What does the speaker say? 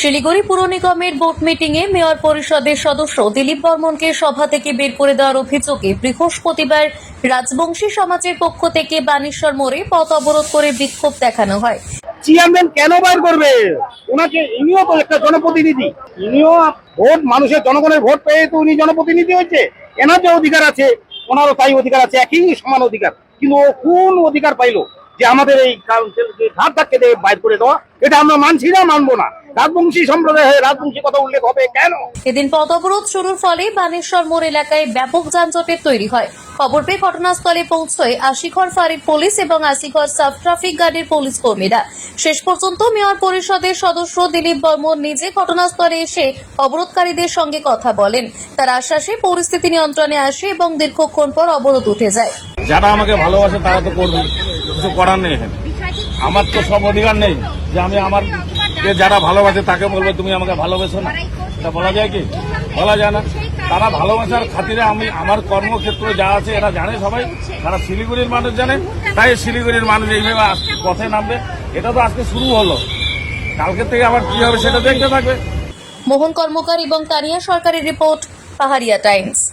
শিলিগুড়ি পুর নিগমের board meeting এ mayor পরিষদের সদস্য দিলীপ বর্মনকে সভা থেকে বের করে দেওয়ার অভিযোগে বৃহস্পতিবার রাজবংশী সমাজের পক্ষ থেকে বানেশ্বর মোড়ে পথ অবরোধ করে বিক্ষোভ দেখানো হয়। চেয়ারম্যান কেন বাইর করবে? ওনাকে ইনিও তো একটা জনপ্রতিনিধি। ইনিও ভোট, মানুষের জনগণের ভোট পেয়ে তো উনি জনপ্রতিনিধি হয়েছে। এনার যে অধিকার আছে, ওনারও তাই অধিকার আছে, একই সমান অধিকার। কিন্তু ও কোন অধিকার পাইলো? যে আমাদের এই কাউন্সিলকে ঘাট ধাক্কে দিয়ে বাইর করে দেওয়া এটা আমরা মানছি না মানবো না। রাজবংশী সম্প্রদায় হয়ে রাজবংশী কথা উল্লেখ হবে কেন? এদিন পথ অবরোধ শুরুর ফলে বানেশ্বর মোড় এলাকায় ব্যাপক যানজটের তৈরি হয়। খবর পেয়ে ঘটনাস্থলে পৌঁছয় আশিঘর ফাঁড়ির পুলিশ এবং আশিঘর সাব ট্রাফিক গার্ডের পুলিশ কর্মীরা। শেষ পর্যন্ত মেয়র পরিষদের সদস্য দিলীপ বর্মন নিজে ঘটনাস্থলে এসে অবরোধকারীদের সঙ্গে কথা বলেন। তার আশ্বাসে পরিস্থিতি নিয়ন্ত্রণে আসে এবং দীর্ঘক্ষণ পর অবরোধ উঠে যায়। যারা আমাকে ভালোবাসে তারা তো করবে কিছু করার নেই এখানে। আমার তো সব অধিকার নেই যে আমি আমার যে যারা ভালোবাসে তাকে বলব, তুমি আমাকে ভালোবেসো না। এটা বলা যায় কি? বলা যায় না। তারা ভালোবাসার খাতিরে আমি আমার কর্মক্ষেত্র যা আছে এরা জানে সবাই। তারা শিলিগুড়ির মানুষ জানে। তাই শিলিগুড়ির মানুষ এইভাবে আস- পথে নামবে। এটা তো আজকে শুরু হলো। কালকে থেকে আবার কি হবে সেটা দেখতে থাকবে। মোহন কর্মকার এবং তানিয়া সরকারের রিপোর্ট, পাহাড়িয়া টাইমস।